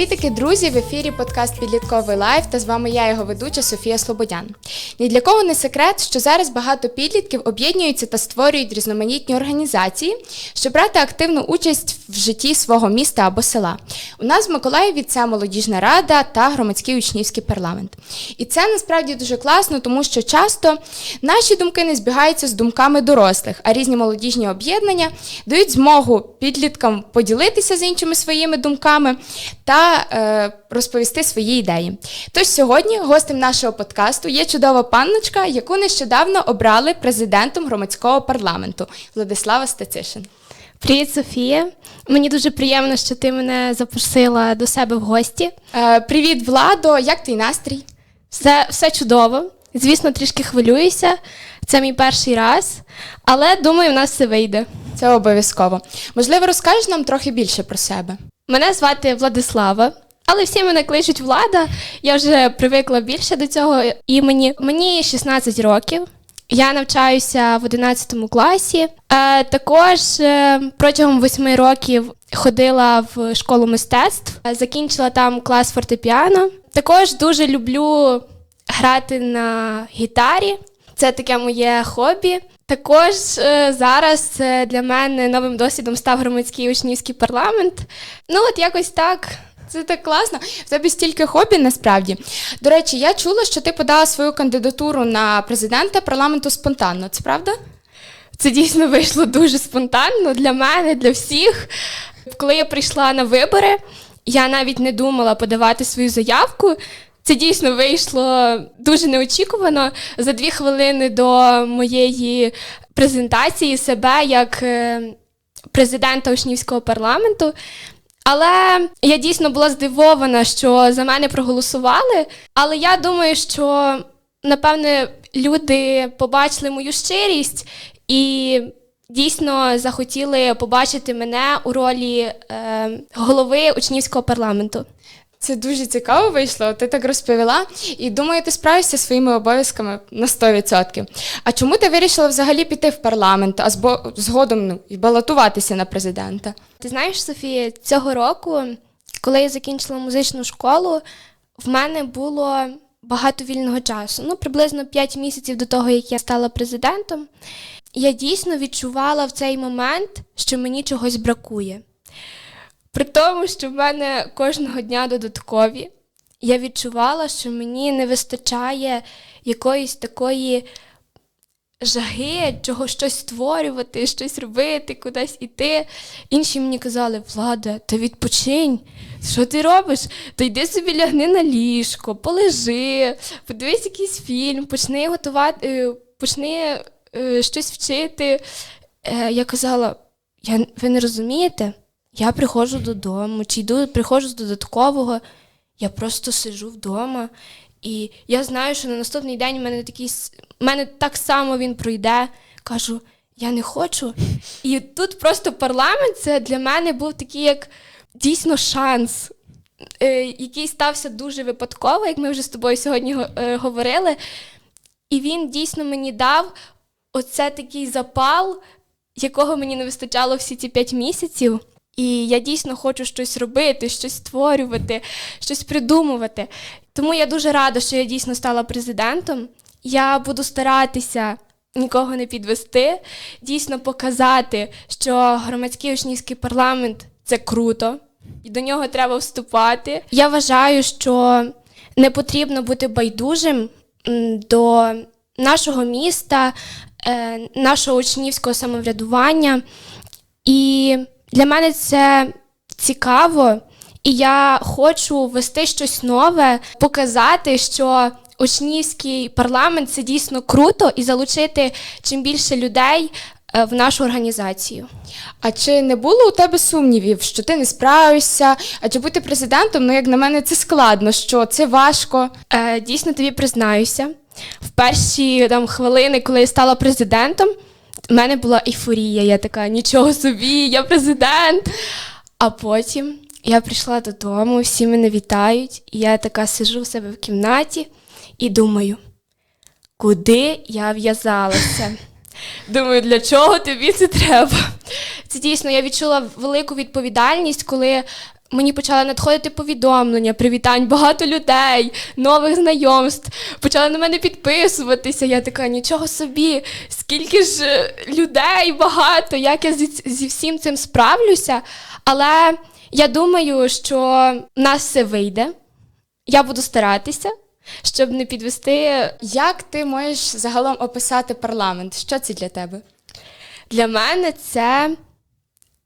Привітики, друзі! В ефірі подкаст Підлітковий лайф та з вами я, його ведуча Софія Слободян. Ні для кого не секрет, що зараз багато підлітків об'єднуються та створюють різноманітні організації, щоб брати активну участь в житті свого міста або села. У нас в Миколаєві це молодіжна рада та громадський учнівський парламент. І це насправді дуже класно, тому що часто наші думки не збігаються з думками дорослих, а різні молодіжні об'єднання дають змогу підліткам поділитися з іншими своїми думками та е, розповісти свої ідеї. Тож сьогодні гостем нашого подкасту є чудова панночка, яку нещодавно обрали президентом громадського парламенту Владислава Стецишин. Привіт, Софія. Мені дуже приємно, що ти мене запросила до себе в гості. Е, привіт, Владо! Як твій настрій? Все, все чудово. Звісно, трішки хвилююся. Це мій перший раз, але думаю, в нас все вийде. Це обов'язково. Можливо, розкажеш нам трохи більше про себе. Мене звати Владислава, але всі мене кличуть Влада. Я вже привикла більше до цього імені. Мені 16 років. Я навчаюся в 11 класі. Е, також е, протягом 8 років ходила в школу мистецтв, закінчила там клас фортепіано. Також дуже люблю грати на гітарі. Це таке моє хобі. Також е, зараз е, для мене новим досвідом став громадський учнівський парламент. Ну, от якось так. Це так класно. В тебе стільки хобі насправді. До речі, я чула, що ти подала свою кандидатуру на президента парламенту спонтанно. Це правда? Це дійсно вийшло дуже спонтанно для мене, для всіх. Коли я прийшла на вибори, я навіть не думала подавати свою заявку. Це дійсно вийшло дуже неочікувано за дві хвилини до моєї презентації себе як е, президента учнівського парламенту. Але я дійсно була здивована, що за мене проголосували. Але я думаю, що напевне люди побачили мою щирість і дійсно захотіли побачити мене у ролі е, голови учнівського парламенту. Це дуже цікаво вийшло. Ти так розповіла, і думаю, ти справишся своїми обов'язками на 100%. А чому ти вирішила взагалі піти в парламент, а згодом ну, і балотуватися на президента? Ти знаєш, Софія, цього року, коли я закінчила музичну школу, в мене було багато вільного часу. Ну, приблизно 5 місяців до того, як я стала президентом. Я дійсно відчувала в цей момент, що мені чогось бракує. При тому, що в мене кожного дня додаткові, я відчувала, що мені не вистачає якоїсь такої жаги, чого щось створювати, щось робити, кудись іти. Інші мені казали, Влада, та відпочинь. Що ти робиш? То йди собі лягни на ліжко, полежи, подивись якийсь фільм, почни готувати, е, почни е, щось вчити. Е, Я казала, я, ви не розумієте? Я приходжу додому, чи йду, приходжу з додаткового, я просто сиджу вдома. І я знаю, що на наступний день в мене такий мене так само він пройде. Кажу, я не хочу. І тут просто парламент це для мене був такий, як дійсно шанс, е, який стався дуже випадково, як ми вже з тобою сьогодні е, говорили. І він дійсно мені дав оце такий запал, якого мені не вистачало всі ці п'ять місяців. І я дійсно хочу щось робити, щось створювати, щось придумувати. Тому я дуже рада, що я дійсно стала президентом. Я буду старатися нікого не підвести, дійсно показати, що громадський учнівський парламент це круто, і до нього треба вступати. Я вважаю, що не потрібно бути байдужим до нашого міста, е, нашого учнівського самоврядування. І для мене це цікаво, і я хочу ввести щось нове, показати, що учнівський парламент це дійсно круто, і залучити чим більше людей е, в нашу організацію. А чи не було у тебе сумнівів, що ти не справишся? Адже бути президентом, ну як на мене, це складно, що це важко. Е, дійсно тобі признаюся. В перші там хвилини, коли я стала президентом, в мене була ейфорія. Я така, нічого собі, я президент. А потім я прийшла додому, всі мене вітають, і я така сижу в себе в кімнаті і думаю, куди я в'язалася? Думаю, для чого тобі це треба? Це дійсно, я відчула велику відповідальність, коли мені почали надходити повідомлення, привітань, багато людей, нових знайомств, почали на мене підписуватися. Я така, нічого собі, скільки ж е, людей багато, як я зі, зі всім цим справлюся. Але я думаю, що в нас все вийде. Я буду старатися, щоб не підвести Як ти можеш загалом описати парламент? Що це для тебе? Для мене це,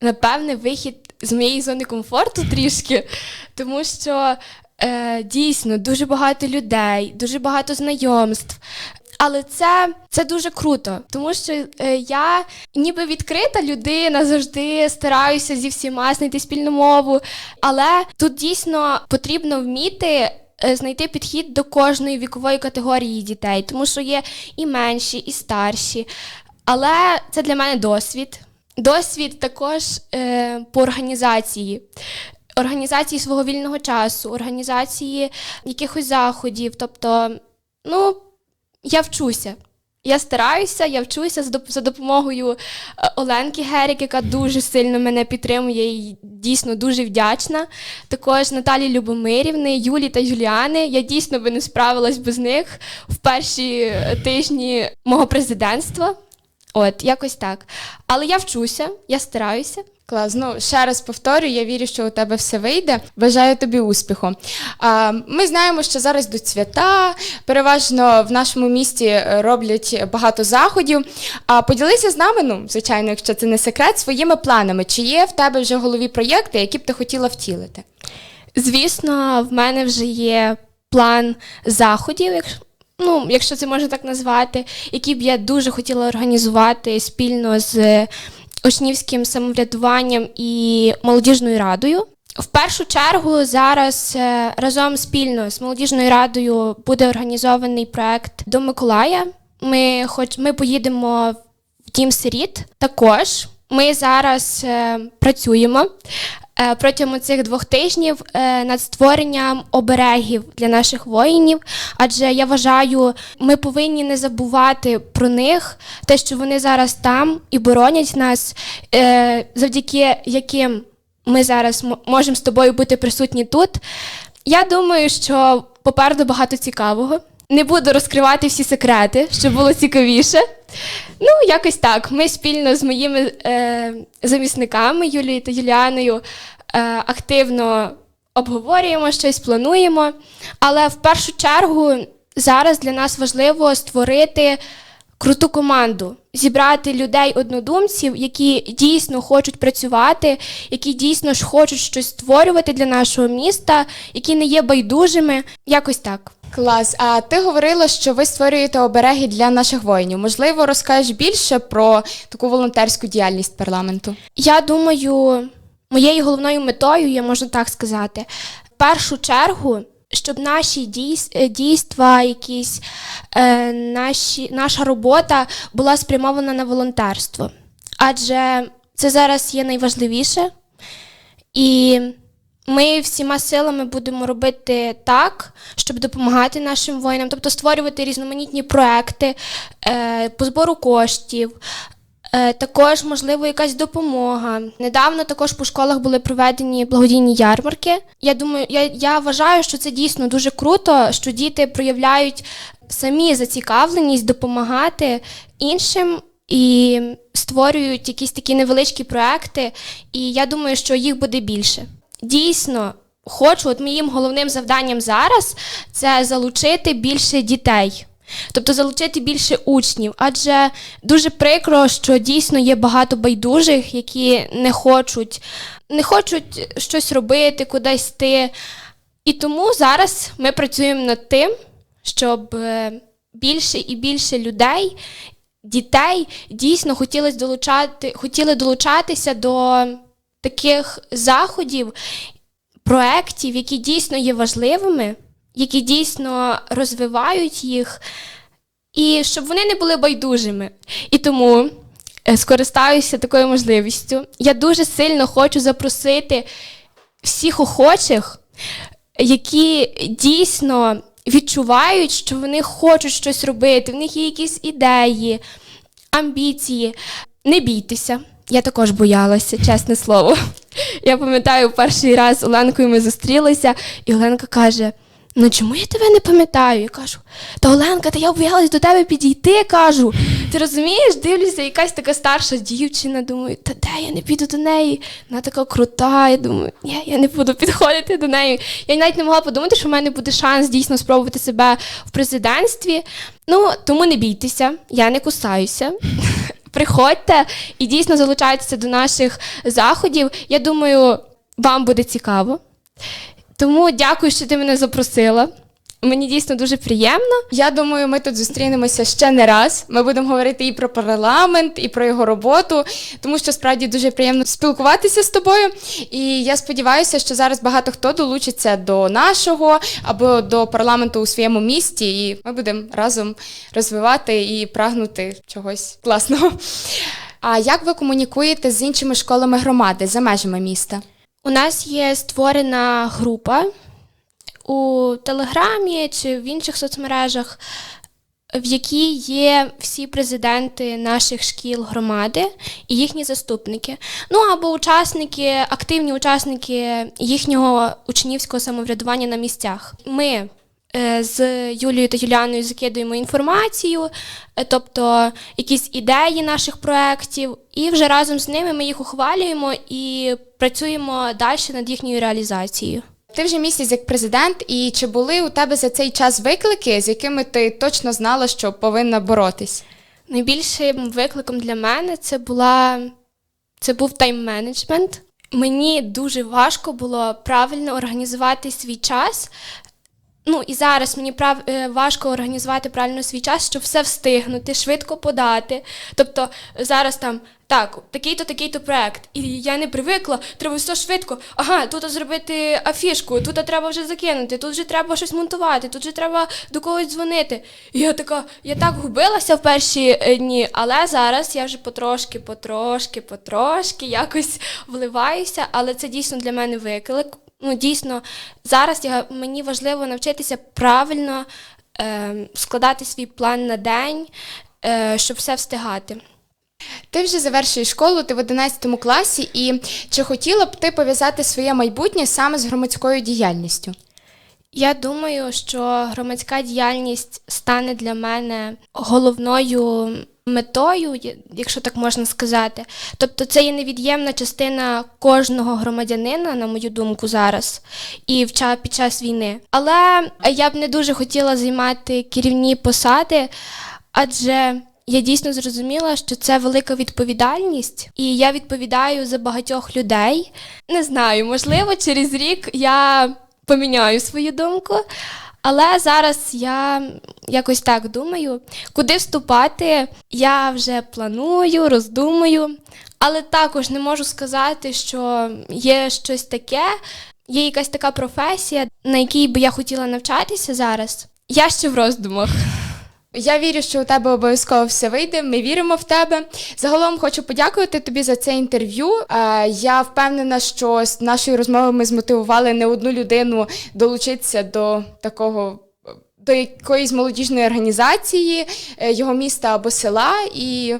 напевне, вихід з моєї зони комфорту трішки, тому що е, дійсно дуже багато людей, дуже багато знайомств. Але це, це дуже круто, тому що е, я ніби відкрита людина, завжди стараюся зі всіма знайти спільну мову. Але тут дійсно потрібно вміти е, знайти підхід до кожної вікової категорії дітей, тому що є і менші, і старші. Але це для мене досвід. Досвід також е, по організації. Організації свого вільного часу, організації якихось заходів. Тобто, ну, я вчуся. Я стараюся, я вчуся за доп- за допомогою е, Оленки Герік, яка дуже сильно мене підтримує і дійсно дуже вдячна. Також Наталі Любомирівни, Юлі та Юліани. Я дійсно би не справилась без них в перші е, тижні мого президентства. От, якось так. Але я вчуся, я стараюся. Клас, ну ще раз повторюю, я вірю, що у тебе все вийде. Бажаю тобі успіху. А, ми знаємо, що зараз йдуть свята, переважно в нашому місті е, роблять багато заходів. А поділися з нами, ну, звичайно, якщо це не секрет, своїми планами. Чи є в тебе вже в голові проєкти, які б ти хотіла втілити? Звісно, в мене вже є план заходів, якщо, ну, якщо це можна так назвати, які б я дуже хотіла організувати спільно з учнівським самоврядуванням і молодіжною радою. В першу чергу зараз е, разом спільно з молодіжною радою буде організований проект до Миколая. Ми, хоч ми поїдемо в дім сиріт. Також ми зараз е, працюємо е, протягом цих двох тижнів е, над створенням оберегів для наших воїнів. Адже я вважаю, ми повинні не забувати про них, те, що вони зараз там і боронять нас, е, завдяки яким ми зараз можемо з тобою бути присутні тут. Я думаю, що попереду багато цікавого. Не буду розкривати всі секрети, щоб було цікавіше. Ну, якось так. Ми спільно з моїми е, замісниками Юлією та Юліаною е, активно обговорюємо щось, плануємо. Але в першу чергу зараз для нас важливо створити круту команду, зібрати людей однодумців, які дійсно хочуть працювати, які дійсно ж хочуть щось створювати для нашого міста, які не є байдужими. Якось так. Клас. А ти говорила, що ви створюєте обереги для наших воїнів. Можливо, розкажеш більше про таку волонтерську діяльність парламенту? Я думаю, моєю головною метою, я можу так сказати, в першу чергу, щоб наші е, дійства, якісь е, наші, наша робота була спрямована на волонтерство. Адже це зараз є найважливіше. І ми всіма силами будемо робити так, щоб допомагати нашим воїнам, тобто створювати різноманітні проекти е, по збору коштів. Е, також, можливо, якась допомога. Недавно також по школах були проведені благодійні ярмарки. Я думаю, я, я вважаю, що це дійсно дуже круто, що діти проявляють самі зацікавленість допомагати іншим і створюють якісь такі невеличкі проекти. І я думаю, що їх буде більше. Дійсно, хочу, от моїм головним завданням зараз це залучити більше дітей. Тобто залучити більше учнів, адже дуже прикро, що дійсно є багато байдужих, які не хочуть, не хочуть щось робити, кудись йти. І тому зараз ми працюємо над тим, щоб е, більше і більше людей, дітей дійсно хотіли долучати, хотіли долучатися до таких заходів, проєктів, які дійсно є важливими, які дійсно розвивають їх, і щоб вони не були байдужими. І тому е, скористаюся такою можливістю. Я дуже сильно хочу запросити всіх охочих, які дійсно відчувають, що вони хочуть щось робити, в них є якісь ідеї, амбіції. Не бійтеся. Я також боялася, чесне слово. Я пам'ятаю, перший раз з Оленкою ми зустрілися, і Оленка каже: Ну чому я тебе не пам'ятаю? Я кажу, та Оленка, та я боялась до тебе підійти, кажу. Ти розумієш, дивлюся, якась така старша дівчина, думаю, та де я не піду до неї? Вона така крута. Я думаю, ні, я не буду підходити до неї. Я навіть не могла подумати, що в мене буде шанс дійсно спробувати себе в президентстві. Ну, тому не бійтеся, я не кусаюся. Приходьте і дійсно залучайтеся до наших заходів. Я думаю, вам буде цікаво. Тому дякую, що ти мене запросила. Мені дійсно дуже приємно. Я думаю, ми тут зустрінемося ще не раз. Ми будемо говорити і про парламент, і про його роботу, тому що справді дуже приємно спілкуватися з тобою. І я сподіваюся, що зараз багато хто долучиться до нашого або до парламенту у своєму місті, і ми будемо разом розвивати і прагнути чогось класного. А як ви комунікуєте з іншими школами громади за межами міста? У нас є створена група у Телеграмі чи в інших соцмережах, в якій є всі президенти наших шкіл громади і їхні заступники. Ну або учасники, активні учасники їхнього учнівського самоврядування на місцях. Ми е, з Юлією та Юліаною закидуємо інформацію, е, тобто якісь ідеї наших проєктів, і вже разом з ними ми їх ухвалюємо і працюємо далі над їхньою реалізацією. Ти вже місяць як президент, і чи були у тебе за цей час виклики, з якими ти точно знала, що повинна боротись? Найбільшим викликом для мене це була це був тайм-менеджмент. Мені дуже важко було правильно організувати свій час. Ну і зараз мені прав... е, важко організувати правильно свій час, щоб все встигнути, швидко подати. Тобто зараз там так, такий-то, такий-то проект. І я не привикла, треба все швидко. Ага, тут зробити афішку, тут треба вже закинути, тут вже треба щось монтувати, тут вже треба до когось дзвонити. І я така, я так губилася в перші е, дні, але зараз я вже потрошки, потрошки, потрошки якось вливаюся, але це дійсно для мене виклик. Ну, дійсно, зараз я, мені важливо навчитися правильно е, складати свій план на день, е, щоб все встигати. Ти вже завершуєш школу, ти в 11 класі, і чи хотіла б ти пов'язати своє майбутнє саме з громадською діяльністю? Я думаю, що громадська діяльність стане для мене головною метою, якщо так можна сказати. Тобто це є невід'ємна частина кожного громадянина, на мою думку, зараз і під час війни. Але я б не дуже хотіла займати керівні посади, адже я дійсно зрозуміла, що це велика відповідальність, і я відповідаю за багатьох людей. Не знаю, можливо, через рік я поміняю свою думку. Але зараз я якось так думаю, куди вступати, я вже планую, роздумую, але також не можу сказати, що є щось таке, є якась така професія, на якій би я хотіла навчатися зараз. Я ще в роздумах. Я вірю, що у тебе обов'язково все вийде. Ми віримо в тебе. Загалом хочу подякувати тобі за це інтерв'ю. Е, Я впевнена, що з нашої розмови ми змотивували не одну людину долучитися до такого. До якоїсь молодіжної організації е, його міста або села, і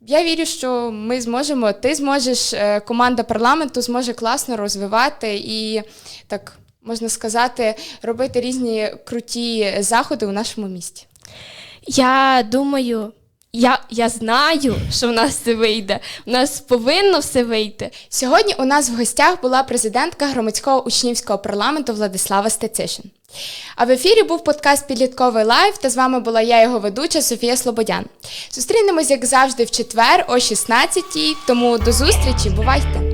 я вірю, що ми зможемо, ти зможеш, е, команда парламенту зможе класно розвивати і так можна сказати, робити різні круті заходи у нашому місті. Я думаю, я, я знаю, що в нас все вийде. У нас повинно все вийти. Сьогодні у нас в гостях була президентка громадського учнівського парламенту Владислава Стецишин. А в ефірі був подкаст Підлітковий лайф, та з вами була я, його ведуча Софія Слободян. Зустрінемось, як завжди, в четвер о 16 тому до зустрічі, бувайте!